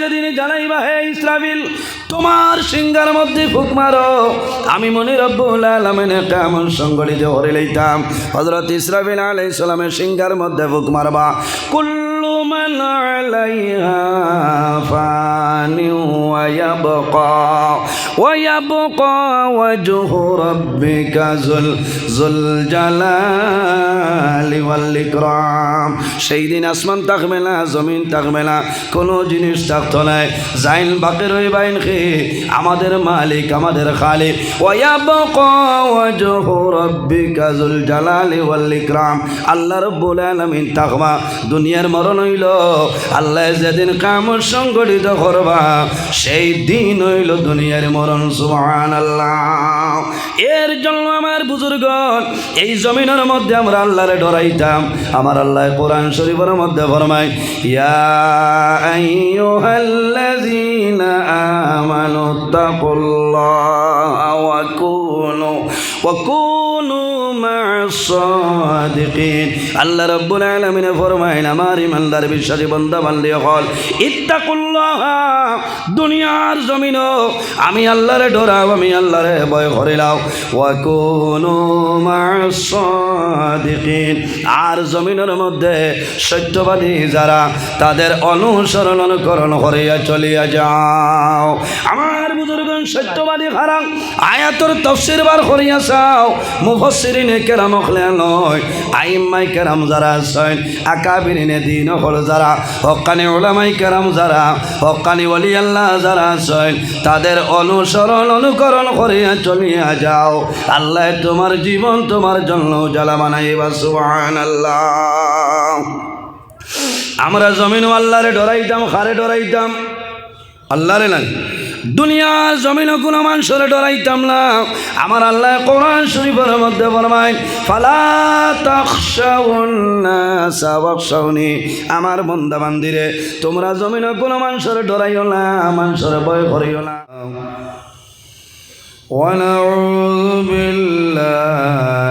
যেদিন জানাইবা হে ইসরাফিল, তোমার সিংহার মধ্যে ফুক মারো। আমি মনে রব্বুল আলমেন একটা এমন সংগঠিত করে লইতাম। হজরত ইসরাফিল আলাই সালামের সিংহার মধ্যে ফুক মারবা। কুল্লু মান আলাইহা ফানি ওয়ায়াবকা ওয়ায়াবকা ওয়াজহু রাব্বিকা যুল যুল জালালি ওয়াল সেই আসমান থাকবে না জমিন থাকবে না কোনো জিনিস থাকতো নাই। জাইন বাকি রইবাইন খে, আমাদের মালিক, আমাদের রাব্বিকা যুল জালালি ওয়াল ইকরাম। আল্লাহ রব্বুল আলামিন থাকবা দুনিয়ার মরণ হইল আল্লাহ যেদিন কাম সংগঠিত করবা, সেই দিন হইল দুনিয়ার মরণ সুবহান আল্লাহ এর জন্য আমার বুজুর্গ এই জমিনের মধ্যে আমরা আল্লাহরে ডরাইতাম। আমার আল্লাহ কোরআন শরীফের মধ্যে ফরমাই ইয়া আমানু তাকুল্লাহা ওয়া আল্লাহ রাব্বুল আলামিন ফরমাইন আমার বিশ্বাসী বান্দি হল, ইত্তাকুল্লাহা, দুনিয়ার জমিন আমি আল্লাহরে আমি আল্লাহরে ভয় করিলাও আর জমিনের মধ্যে সত্যবাদী যারা, তাদের অনুসরণ অনুকরণ করিয়া চলিয়া যাও। আমার বুজুর্গ সত্যবাদী খারাপ আয়াতর তফসির বার করিয়া চাও মুফসিরিনে কেরাম হলে নয় আইম্মাই কেরাম যারা আছেন আকাবিরিনে দিন হল যারা, হকানি ওলামাই কেরাম যারা, হকানি অলি আল্লাহ যারা আছেন, তাদের অনুসরণ অনুকরণ করিয়া চলিয়া যাও। আল্লাহ তোমার জীবন তোমার জন্য জ্বালা বানাইবা সুবহান আল্লাহ আমরা জমিন আল্লাহরে ডরাইতাম খারে ডরাইতাম? আল্লাহরে নাই। দুনিয়ার জমিন কোনো মানুষের ডরাইতাম না আমার আল্লাহ কোরআন শরীফের মধ্যে ফরমায় ফালা তাখশাউন্নাসা ওয়াখশাউনি আমার বন্দা বান্দিরে তোমরা জমিন কোনো মানুষের ডরাইও না মানুষের ভয় করিও না ونعوذ بالله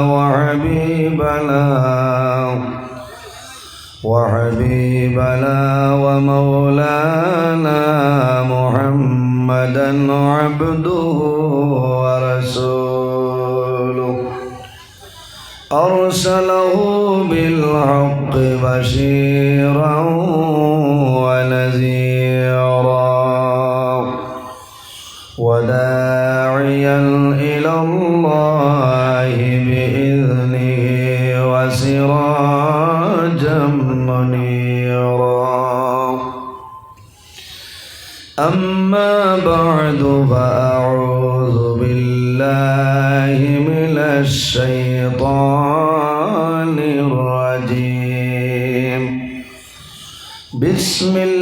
وحبيبنا وحبيبنا ومولانا محمدا عبده ورسوله. أرسله بالحق بشيرا منيرا أما بعد فأعوذ بالله من الشيطان الرجيم. بسم الله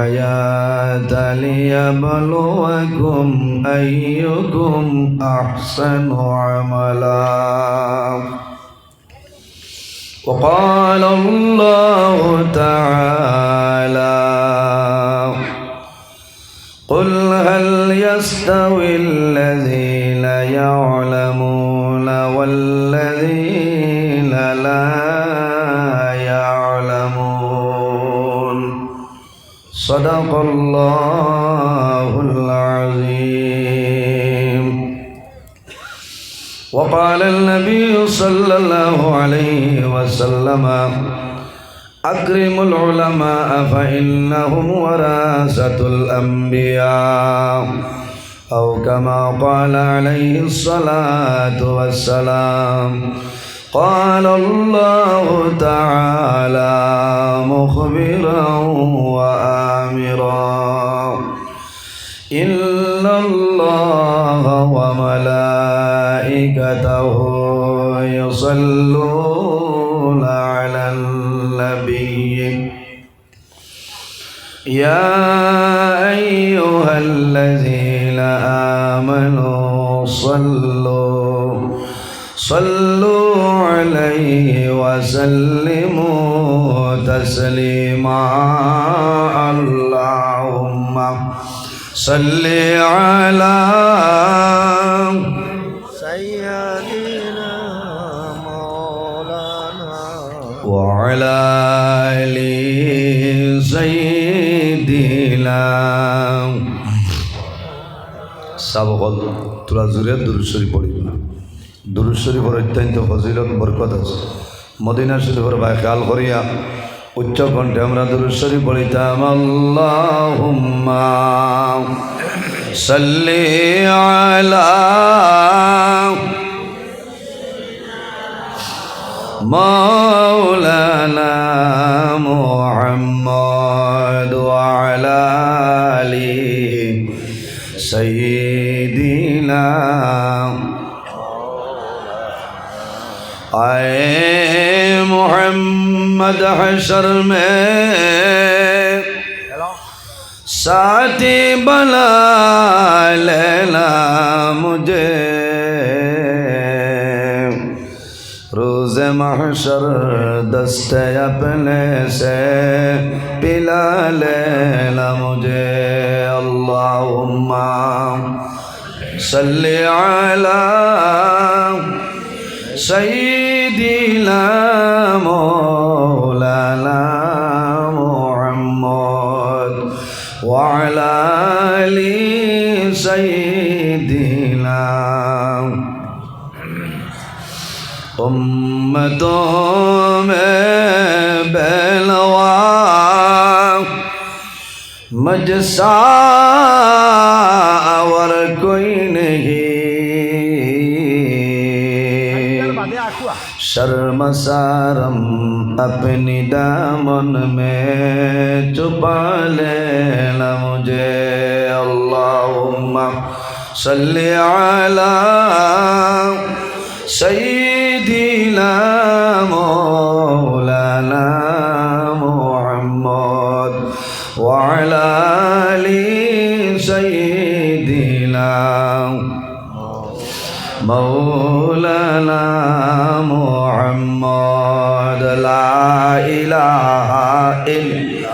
والحياة ليبلوكم أيكم أحسن عملا وقال الله تعالى قل هل يستوي الذين يعلمون صدق الله العظيم وقال النبي صلى الله عليه وسلم أكرموا العلماء فإنهم ورثة الأنبياء أو كما قال عليه الصلاة والسلام قال الله تعالى مخبرا وآمرا إن الله وملائكته يصلون على النبي. يا أيها الذين آمنوا صلوا صلوا عليه وسلموا تسليما. صل على سيدنا مولانا وعلى آل سيدنا সাবকল তোরা জুড়ে দুরুশ্বরী পড়িব না দুরুশ্বরীফর অত্যন্ত ফজিলত বরকত আছে মদিনা শরীফর ভাই খেয়াল করিয়া উচ্চ কণ্ঠে আমরা দুরুশ্বরী বলিতাম আল্লাহ সাল্লি আলা মাওলানা মুহাম্মদ আলা সাইয়্যিদিনা আয়ে محمد حشر میں ساتھی بلا لینا مجھے روز محشر دست اپنے سے پلا لینا مجھے اللہم صلی علی سید مولانا محمد وعلى آل سيدنا أمتهم بلوا مجسا اور کوئی نہیں शर्मसारम अपनी दामन में छुपा लेना मुझे अल्लाह सल्ले आला सईदीना مولانا محمد لا إله إلا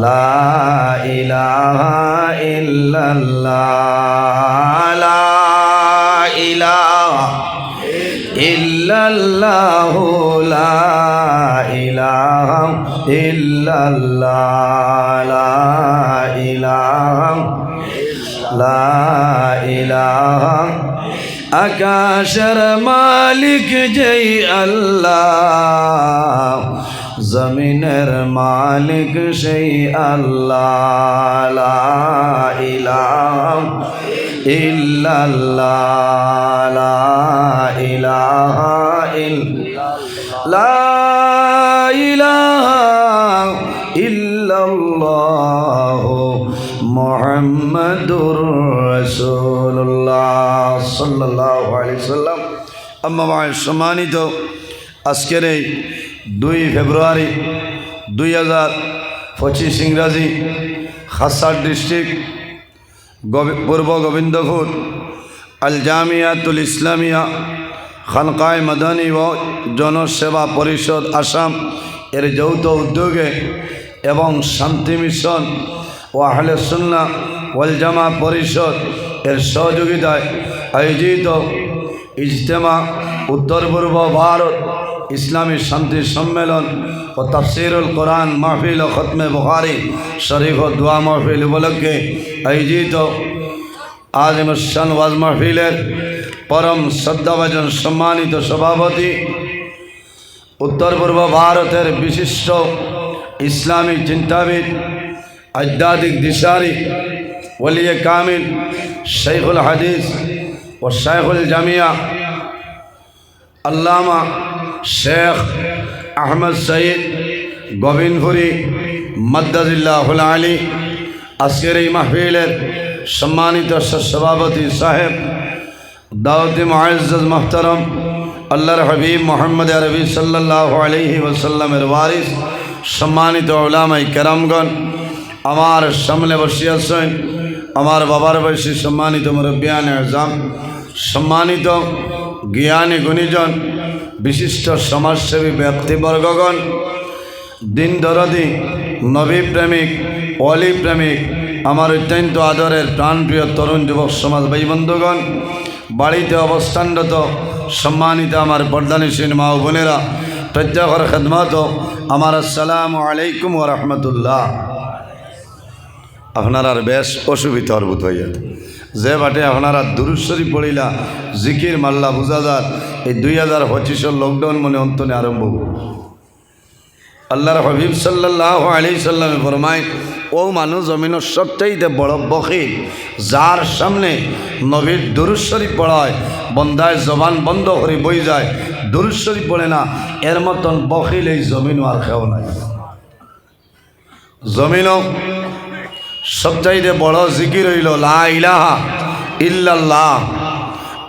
لا إله إلا الله لا إله إلا الله لا إله إلا الله لا إله لا إله আকাশের মালিক যেই আল্লাহ জমিনের মালিক সেই আল্লাহ লা ইলাহা ইল্লাল্লাহ ইলাহা ইলাহা ইল্লাল্লাহ। মোহাম্মদুর রসুল্লাহ সাল্লাহ সাল্লাম। আম্মা সম্মানিত আজকের এই দুই ফেব্রুয়ারি দুই হাজার পঁচিশ ইংরাজি খাসার ডিস্ট্রিক্ট পূর্ব গোবিন্দপুর আল জামিয়াতুল ইসলামিয়া খানকায় মাদানী ও জনসেবা পরিষদ আসাম এর যৌথ উদ্যোগে এবং শান্তি মিশন ও আহলে সুন্না ওয়াল জামা পরিষদ এর সহযোগিতায় আয়োজিত ইজতেমা উত্তর পূর্ব ভারত ইসলামী শান্তি সম্মেলন ও তাফসিরুল কোরআন মাহফিল ও খতমে বুখারি শরীফ ও দোয়া মাহফিল উপলক্ষে আয়োজিত আজিমুসান ওয়াজ মাহফিলের পরম শ্রদ্ধাভাজন সম্মানিত সভাপতি উত্তর পূর্ব ভারতের বিশিষ্ট ইসলামিক চিন্তাবিদ দিশারি ওলিয়ে কামিল শেখুল হাদিস ও শেখুল জামিয়া আল্লামা শেখ আহমদ সঈদ গোবিন্দপুরি মদ্দাজিল্লাহুল আলী, আজকের এই মাহফিলের সম্মানিত সভাপতি সাহেব দাউদ্দি মুআজ্জাজ মোহতরম, আল্লাহর হাবিব মোহাম্মদ আরবি সাল্লাহ আলহি ওসাল্লামের ওয়ারিস, সম্মানিত ওলামাই কেরামগণ আমার সামনে বসিয়াছেন আমার বাবার বয়সী সম্মানিত মুরব্বিয়ান আজম, সম্মানিত জ্ঞানী গুণীজন, বিশিষ্ট সমাজসেবী ব্যক্তিবর্গগণ, দিন দরদি নবী প্রেমিক, অলি প্রেমিক, আমার অত্যন্ত আদরের প্রাণপ্রিয় তরুণ যুবক সমাজ ভাই বন্ধুগণ, বাড়িতে অবস্থানরত সম্মানিত আমার বর্দানিসীন মা বোনেরা, প্রত্যেকের খেদমত, আমার আসসালামু আলাইকুম রহমতুল্লাহ। আপনার আর বেশ অসুবিধা অর্বুত হইয়া যে বাটে আপনারা দুরুশ্বরী পড়িলা, জিকির মাল্লা বুঝা যার, এই দুই হাজার পঁচিশের লকডাউন মনে অন্তনে আরম্ভ। আল্লাহর হবিব সাল্লাহ আলী সাল্লামে ফরমায়, ও মানুষ জমিনের সবচাইতে বড় বখিল যার সামনে নবীর দুরুশ্বরী পড়ায় বন্দায় জবান বন্ধ করে বই যায় দুরুশ্বরী পড়ে না, এর মতন বখিল এই জমিনও আর খেও নাই জমিনও সবচাইতে বড় জিকির হইল, লা ইলাহা ইল্লাল্লাহ।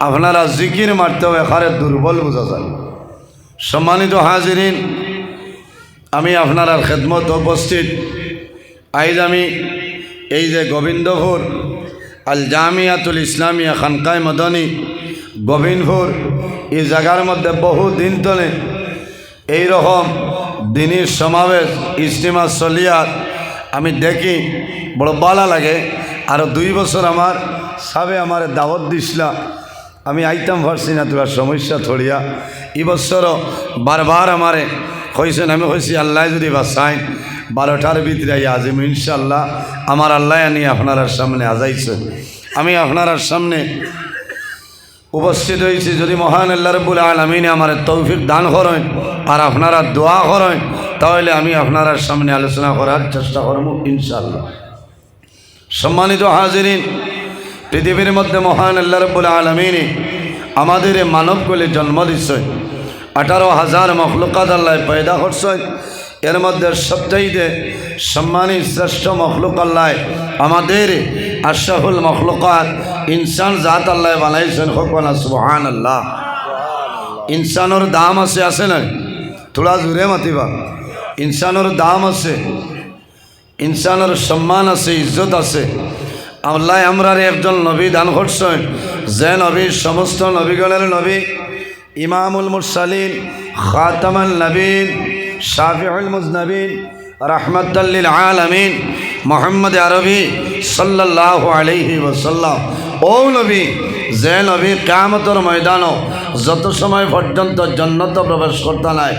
আপনারা জিকির মারতেও এখানে দুর্বল বোঝা যায়। সম্মানিত হাজিরিন, আমি আপনার খেদমত উপস্থিত। আইজ আমি এই যে গোবিন্দপুর, আল জামিয়াতুল ইসলামিয়া খানকায় মদনী গোবিন্দপুর এই জায়গার মধ্যে বহু দিন তলে এইরকম দিনের সমাবেশ, ইজতিমা চলিয়ার আমি দেখি, বড় বালা লাগে। আরও দুই বছর আমার, সাবে আমার দাওয়াত দিছিলা। আমি আইতাম পারছি না, তোর সমস্যা থরিয়া এই বছরও বারবার আমারে কইছেন, আমি কইছি, আল্লাহ যদি বাসাইন বারোটার ভিতরে আজিম ইনশাল্লাহ আমার আল্লাহ আনি আপনার সামনে আজাইছে। আমি আপনার সামনে উপস্থিত হয়েছি যদি মহান আল্লাহ রব্বুল আলমিনে আমার তৌফিক দান করেন আর আপনারা দোয়া করেন, তাহলে আমি আপনার সামনে আলোচনা করার চেষ্টা করব ইনশাল্লাহ সম্মানিত হাজিরিন, পৃথিবীর মধ্যে মহান আল্লাহ রব্বুল আলমিনে আমাদের মানবগুলি জন্ম দিচ্ছে আঠারো হাজার মখলুকাত আল্লাহ পয়দা করছে। এর মধ্যে সবচাইতে সম্মানী শ্রেষ্ঠ মখলুক আল্লাহ আমাদের আশরাফুল মখলুকাত, ইনসান জাত আল্লাহ বানাইছেন হকানা সুবহান আল্লাহ ইনসানোর দাম আছে আছে না থোড়া জোরে মাতিবা। ইনসানোর দাম আছে, ইনসানোর সম্মান আছে, ইজ্জত আছে। আল্লাহ আমরার একজন নবী দান করছেন, যে নবী, সমস্ত নবীগণের নবী, ইমামুল মুরসালিন, খাতামাল নবীন শাফিউল মুজনবিন রহমতাল্লিল আলমিন, মোহাম্মদ আরবি সাল্লাহ আলহি ওসাল্লাম ও নবী, যে নবী কামতর ময়দানও যত সময় পর্যন্ত জন্নত প্রবেশ করতে নাই,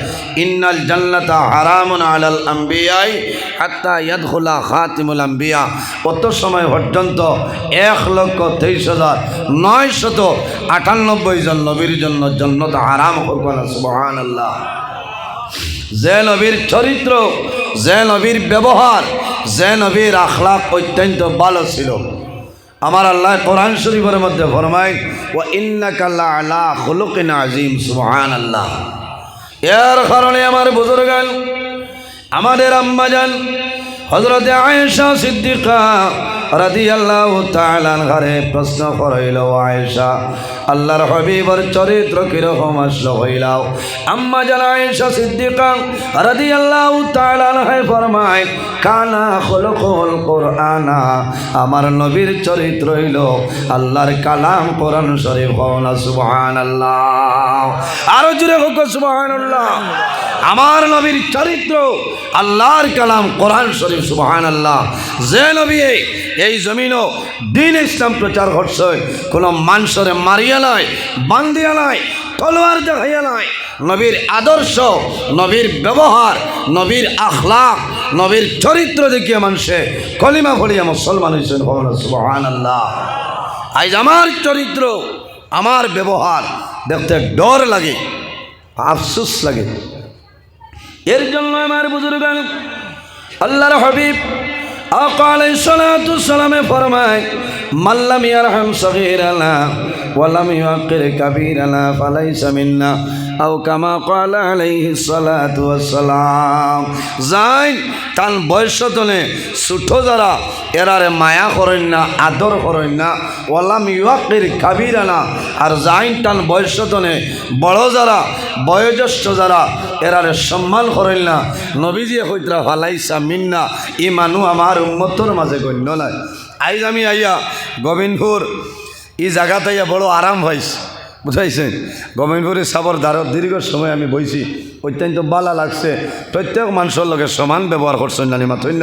ইন্নাল জান্নাতা হারামুন আলাল আম্বিয়াই হাত্তা ইয়াদখুলা খাতিমুল আম্বিয়া। কত সময় পর্যন্ত এক লক্ষ তেইশ হাজার নয় শত আটানব্বই জন নবীর জন্য জন্নত হারাম করবেন সুবহান আল্লাহ যে চরিত্র, যে ব্যবহার, যে নবীর আখলাক অত্যন্ত ভালো ছিল। আমার আল্লাহ কোরআন শরীফের মধ্যে ফরমাই ও ইন্নাকাল্লা সুবহান আল্লাহ এর কারণে আমার বুজুর্গান, আমাদের আম্মাজান হজরত আয়েশা সিদ্দিকা রাদি আল্লাহ ঘরে প্রশ্ন করাইল আয়েশা, আল্লাহর হবিবর চরিত্র কীরকম আসলো হইলাও আম্মা জান, আয়েশা সিদ্দিকা রাদি আল্লাহ তালানহায় ফরমায়, কানা খলকল কোরআনা, আমার নবীর চরিত্র হইল আল্লাহর কালাম কোরআন শরীফ হওয়া সুবহান আল্লাহ আরও জুড়ে হোক সুবহান আল্লাহ আমার নবীর চরিত্র আল্লাহর কালাম কোরআন শরীফ সুবহান আল্লাহ যে নবী এই জমিনও দিন ইসলাম প্রচার করছে। কোনো মানুষরে মারিয়া নয়, বান্দিয়া নয়, তলোয়ার দেখাইয়া নয়। নবীর আদর্শ, নবীর ব্যবহার, নবীর আখলাক নবীর চরিত্র দেখিয়ে মানুষে কলিমা ফলিয়া মুসলমান হয়েছেন আল্লাহ আজ আমার চরিত্র, আমার ব্যবহার দেখতে ডর লাগে, আফসোস লাগে। এর জন্য আমার বুজুর্গ আল্লাহর হাবিব সালামে ফরমায় মাল্লাম ইয়ারহাম সগীরানা ওয়ালাম ইউআক্কির কাবীরানা ফালাইসা মিন্না। আও কামা ক্বালা আলাইহি সালাতু তান বয়স তনে ছোট যারা, এরারে মায়া করেন না, আদর করেন না, ওয়ালাম ইউআক্কির কাবীরানা। আর যাইন টান বয়স তনে বড় যারা, বয়োজ্যেষ্ঠ যারা, এরারে সম্মান করেন না। নবীজিয়ে কইতরা ফালাইসা মিন্না ই মানুষ আমার উম্মতর মাঝে গণ্য নাই। আইজ আমি আইয়া গোবিন্দপুর ই জায়গাতে বড় আরাম পাইছি। বুঝাইছেন? গোবিন্দপুরের সাবর দ্বারত দীর্ঘ সময় আমি বইছি, অত্যন্ত বালা লাগছে। প্রত্যেক মানুষের লগে সমান ব্যবহার করছেন জানি মাথই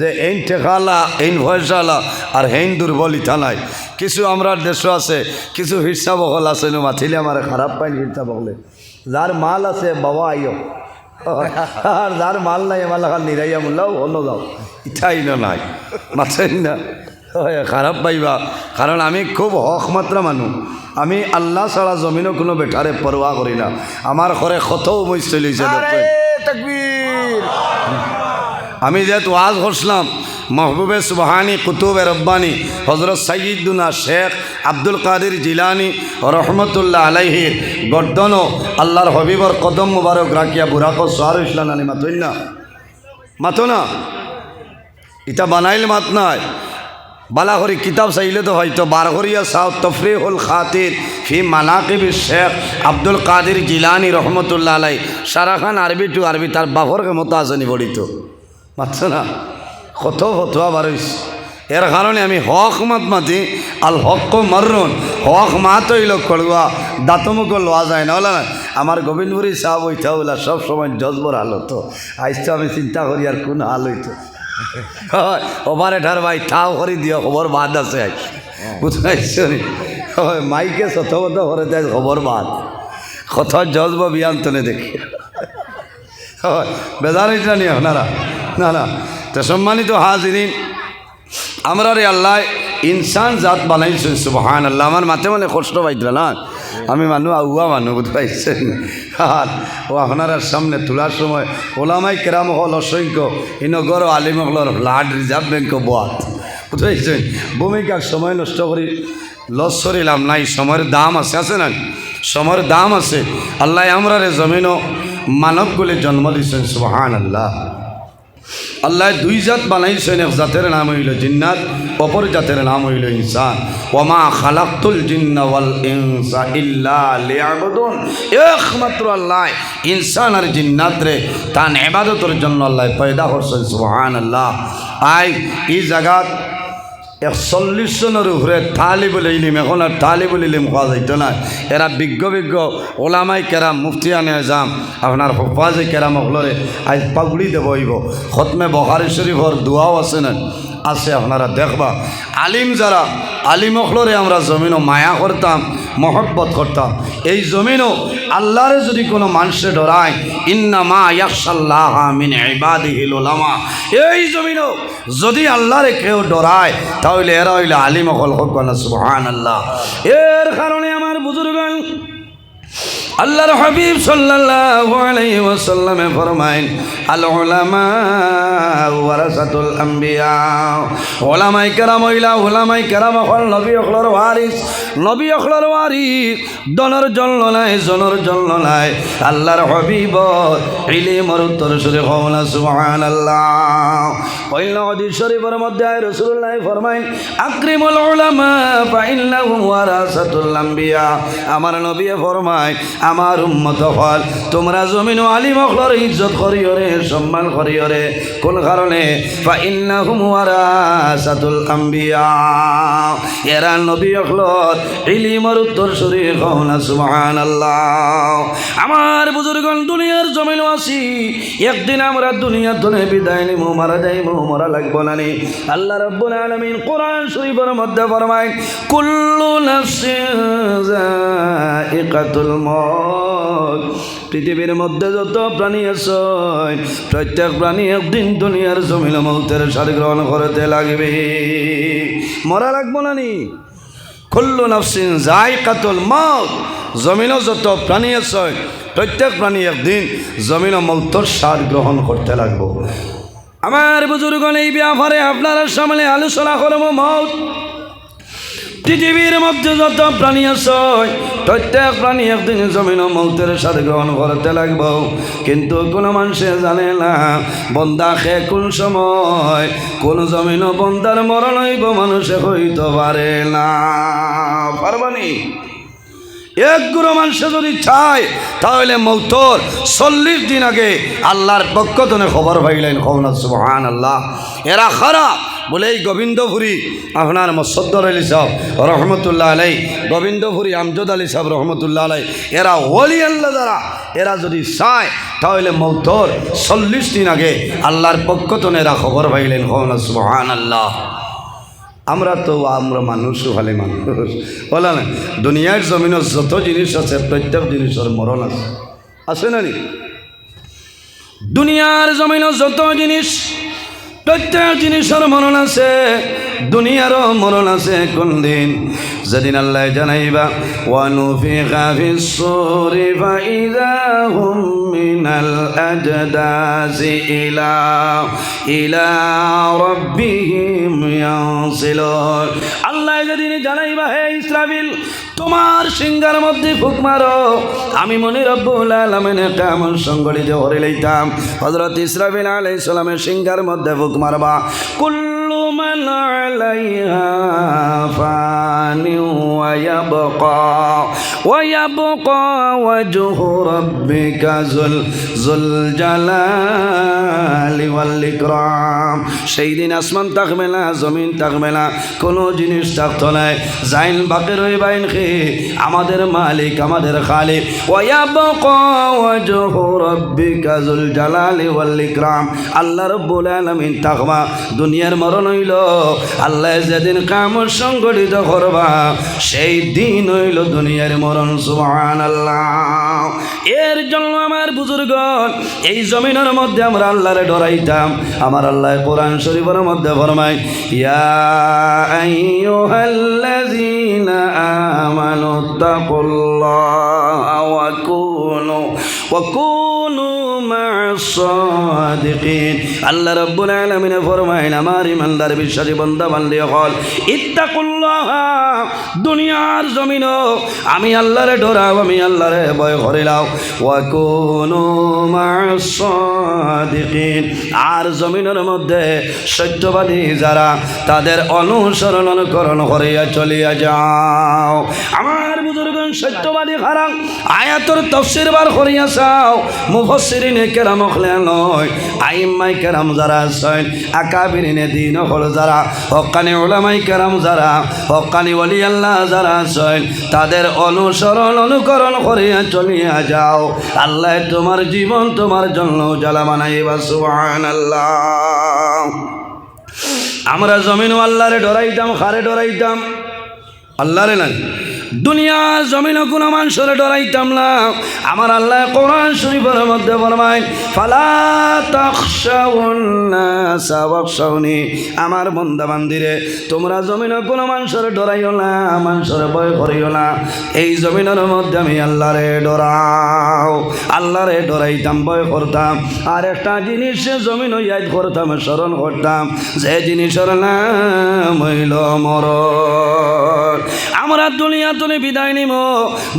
যে এইন ঠেকালা এইন ভয়সালা আর হেইন দুর্বল ইথা নাই। কিছু আমরা দেশ আছে, কিছু হিরসা বকল আছে মাথিলে আমার খারাপ পাইনি হিরসা বকলে যার মাল আছে, বাবা আইও আর যার মাল নাই, আমার লাগাল নিরাইয়া মোল্লাও অন্য যাও। ইঠাই না নাই। মাছেন না খারাপ পাইবা। কারণ আমি খুব হক মাত্রা মানুষ আমি আল্লাহ ছাড়া জমিনও কোনো বেটারে পরোয়া করি না। আমার ঘরে কতও মই চলিছে আমি যেহেতু ওয়াজ করছিলাম মহবুবে সুবাহানি কুতুবে রব্বানি হজরত সঈদুনা শেখ আব্দুল কাদের জিলানি রহমতুল্লাহ আলাইহির গর্দনও আল্লাহর হবিবর কদম মুবারক রাখিয়া বুড়াকো সোহার ইসলাম আলী মাতই না মাতো না ইটা বানাইল মাত নাই। বালাহরি কিতাব চাইলে তো হয়তো বারহরিয়া সাউ তফরিহুল খাতির, ফি মানাকিব শেখ আব্দুল কাদের জিলানি রহমতুল্লাহ আলাই। সারা খান আরবি টু আরবি, তার বাফরকে মতো আসেনি বলিত মাত্র না? কত ফতোয়া বারইস এর কারণে আমি হক মাত মাতি, আল হক মারুন হক মাত হইল কড়ুয়া দাঁতমুখ লওয়া যায় না, হলে আমার গোবিন্দপুরি সাহেব ওইটা হইলা সব সময় জজবর হাল হতো আজ তো আমি চিন্তা করি আর কোন হাল হইতো ওভার এঠার ভাই, ঠাও করে দিও, খবর বাদ আছে বুঝতে নি মাইকে সতবত করে দেয়, খবর বাদ। কত জজব বিয়ান তনে দেখি বেজার এটা নিয়ে আপনারা না না তো সম্মানিত হাজিরিন আমরা রে আল্লাহ ইনসান জাত বানাইছেন সুবহান আল্লাহ আমার মাথে মানে কষ্ট পাইছিল না। আমি মানুষ আগুয়া মানুষ বুঝতে পাইছেন আর ও আপনার সামনে তোলার সময়, ওলামাই কেরাম হল অসংখ্য ইনগর আলিমহলর লাড রিজার্ভ ব্যাংক বোয়াত বুঝতে পাইছেন ভূমিকার সময় নষ্ট করি লস করিলাম নাই সময়ের দাম আছে আছে না সময়ের দাম আছে। আল্লাহ আমরা জমিনও মানবগুলি জন্ম দিয়েছেন সুবহান আল্লাহ আল্লাহ দুই জাত বানাইছেন, এক জাতের নাম হইল জিন্নাত, অপর জাতের নাম হইল ইনসান। ওমা খালাক্তুল জিন্নাওয়াল ইনসা ইল্লা লিয়াবুদুন। একমাত্র আল্লাহ ইনসান আর জিন্নাত রে তান ইবাদতের জন্য আল্লাহ পয়দা করছেন, সুবহানাল্লাহ। আই এই জায়গাত একচল্লিশ জনের উপরে তালিবুল ইলিম এখন আর তালিবুল ইলিম খোৱা যাইত না এরা বিজ্ঞ বিজ্ঞ ওলামাই কেরাম আনে যাম আপনার হফাজে কেরাম হলরে আজ পাগুড়ি দেব হইব খতমে বহারি শরীফর দোয়াও আছে না আছে, আপনারা দেখবা। আলিম যারা, আলিম হলরে আমরা জমিনও মায়া করতাম, মহব্বত করতাম। এই জমিনও আল্লাহরে যদি কোনো মানুষে ডরায় ইন্না মা ইয়াকসাল্লাহ মিন ইবাদিহিল এই জমিনও যদি আল্লাহরে কেউ ডরায়, তাহলে এরা হইলে আলিম হল হোক না সুবহান আল্লাহ এর কারণে আমার বুজুর্গ আল্লাহর হাবিব সাল্লাল্লাহু আলাইহি ওয়াসাল্লামে ফরমাইন আল উলামা ওয়ারাসাতুল আম্বিয়া। উলামাই কেরাম হইলা উলামাই কেরাম হল নবী অখলর ওয়ারিস। নবী অখলর ওয়ারিস, দনর জন্য নাই, জনর জন্য নাই। আল্লাহর হাবিব ইলিমর উত্তর সুরে হওনা সুবহানাল্লাহ। কইল হাদিস শরীফের মধ্যে আয় রাসূলুল্লাহ ফরমাইন আকরিমুল উলামা ফাইন্নাহুম ওয়ারাসাতুল আম্বিয়া। আমার নবী ফরমায় আমার উম্মত হল তোমরা জমিন আলিম অখলর ইজ্জত করিও রে, সম্মান করিও রে। কোন কারণে? ফাইন্নাহুম ওয়ারাসাতুল আম্বিয়া। এরা নবী অখলর ইলিমর উত্তর সুরি কওনা সুবহানাল্লাহ। আমার বুজুর্গন দুনিয়ার জমিন আসি একদিন আমরা দুনিয়া ধরে বিদায় নিমু, মারা যাইমু, মরা লাগবো না নি। আল্লাহ রাব্বুল আলামিন কোরআন শরীফের মধ্যে ফরমায়, কুল্লু নাফসিন যায়িকাতুল মউত পৃথিবীর মধ্যে যত প্রাণী আছে, প্রত্যেক প্রাণী একদিন দুনিয়ার জমিন মৌতের সার গ্রহণ করতে লাগবে। মরা লাগবো না নি? খুল্লু নফসিন যাই কাতুল মত জমিনও যত প্রাণী আছে, প্রত্যেক প্রাণী একদিন জমিন মৌতর স্বাদ গ্রহণ করতে লাগবো। আমার বুজুর্গ এই ব্যাপারে আপনারা সামনে আলোচনা করব মত পৃথিবীর মধ্যে যত প্রাণী আছে, প্রত্যেক প্রাণী একদিন জমিন মৌতের সাথে গ্রহণ করতে লাগবো। কিন্তু কোনো মানুষে জানে না, বন্দা খে কোন সময় কোন জমিন বন্দার মরণ হইব, মানুষে হইতে পারে না। পারবানি এক গুরু মানুষে যদি চায়, তাহলে মৌতর চল্লিশ দিন আগে আল্লাহর পক্ষ তনে খবর পাইলেন। খবর সুহান আল্লাহ এরা খারাপ বলে, এই গোবিন্দপুরী, আপনার মসদ্দর আলী সাহ রহমতুল্লাহ আলাই গোবিন্দপুরী আমজদ আলী সাহ রহমতুল্লাহ আলাই এরা ওলি আল্লাহ দ্বারা, এরা যদি চায়, তাহলে মৌতর চল্লিশ দিন আগে আল্লাহর পক্ষ তনে এরা খবর পাইলেন। খবর সুহান আল্লাহ আমরা তো, আমরা মানুষ, ভালে মানুষ। বলা না দুনিয়ার জমিনের যত জিনিস আছে, প্রত্যেক জিনিসের মরণ আছে। আছে না নি? দুনিয়ার জমিনের যত জিনিস প্রত্যেক জিনিসের মরণ আছে, দুনিয়ারও মরণ আছে কোন দিন? যেদিন আল্লাহ জানাইবা ওয়ানুফিখা ফিস-সূরি ফাইযা হুম মিনাল আজদাসি ইলা ইলা রাব্বিহিম ইয়ানসিলুন। আল্লাহ যেদিন জানাইবা, হে ইসরাফিল তোমার সিংহার মধ্যে ফুক মারো। আমি মনে রব্বুল আলমিনে কেমন সংগঠিত করে লইতাম। হজরত ইসরাফিল আলাই সালামের সিংহার মধ্যে ফুক মারবা। কুল্লু মান আলাইহা ফানি ওয়া ইয়াবকা ওয়া ইয়াবকা ওয়াজহু রাব্বিকা যুল যুল জালালি ওয়াল ইকরাম সেই দিন আসমান থাকবে না জমিন থাকবে না কোনো জিনিস থাকতো না জাইন বাকে রইবাইন খে, আমাদের মালিক, আমাদের রাব্বিকা যুল জালালি ওয়াল ইকরাম। আল্লাহ রব্বুল আলামিন থাকবা দুনিয়ার মরণ হইল। আল্লাহ যেদিন কাম সংগঠিত করবা, সেই দিন হইল দুনিয়ার মরণ, সুবহানাল্লাহ। এর জন্য আমার বুজুর্গ এই জমিনের মধ্যে আমরা আল্লাহরে ডরাইতাম। আমার আল্লাহ কোরআন শরীফের মধ্যে ফরমাই ইয়া আমানু তাকুল্লাহা আল্লাহ রাব্বুল আলামিন ফরমাইন, আমার ইমানদার বিশ্বাসী বান্দা বান্দি হল, ইত্তাকুল্লাহা, দুনিয়ার জমিন আমি আল্লাহরে ডরাও, আমি আল্লাহরে ভয় করিলাও ওয়া কুনু মা'আস সাদিকিন আর জমিনের মধ্যে সত্যবাদী যারা, তাদের অনুসরণ অনুকরণ করিয়া চলিয়া যাও। আমার বুজুর্গ সত্যবাদী খারাপ। আয়াতর তফসির বার করিয়া চাও মুফসিরিনে কেরাম নয়। আইমাই কেরাম যারা আছেন, আকাবিরিনে দিন হল যারা, হকানি ওলামাই কেরাম যারা, হকানি ওলি আল্লাহ যারা আছেন, তাদের অনুসরণ অনুকরণ করিয়া চলিয়া যাও। আল্লাহ তোমার জীবন তোমার জন্য জ্বালা বানাইবা সুবহান আল্লাহ আমরা জমিন আল্লাহরে ডরাইতাম, খারে ডরাইতাম। আল্লাহরে নাই। দুনিয়ার জমিন কোনো মানুষের ডরাইতাম না। আমার আল্লাহ কোরআন শরীফের মধ্যে ফরমায় ফালা তাকশাউনি আমার বন্দা বান্দিরে তোমরা জমিন কোনো মানুষের ডরাইও না, মানুষের ভয় করিও না। এই জমিনের মধ্যে আমি আল্লাহরে ডরাও, আল্লাহরে ডরাইতাম, ভয় করতাম। আর একটা জিনিস জমিন ইয়াদ করতাম, স্মরণ করতাম, যে জিনিসের নাম হইল মরণ। আমরা দুনিয়া তুলে বিদায় নিব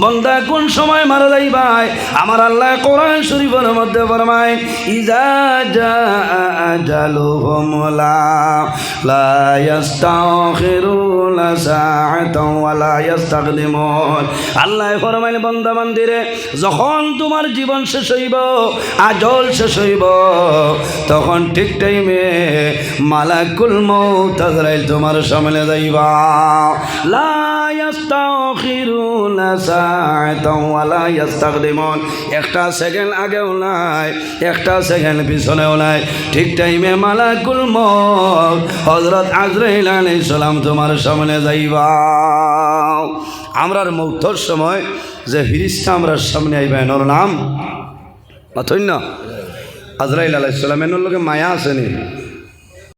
বন্দা, কোন সময় মারা যাই ভাই? আমার আল্লাহ কোরআন শরীফের মধ্যে ফরমায়, ইজা জা আজালুহুম লা লা ইস্তাখিরুনা সাআতাও ওয়া লা ইস্তাকদিমুন আল্লাহ ফরমাইল, বান্দা বান্দিরে যখন তোমার জীবন শেষ হইব, আজল শেষ হইব, তখন ঠিক টাইমে মালাকুল মৌত তোমার সামনে যাইবা। লা ইয়াস্তাখিরুনা একটা সেকেন্ড আগেও নাই, একটা সেকেন্ড পিছনেও নাই। ঠিক টাইমে মালাকুল মৌত হযরত আজরাইল আলাইহিস সালাম তোমার সামনে যাইবা। আমরার মৌতর সময় যে ফিরিস্তা আমরা সামনে আইবা, এনর নাম? অথন্য আজরাইল আলাইহিস সালাম, এনর লোকে মায়া আসেনি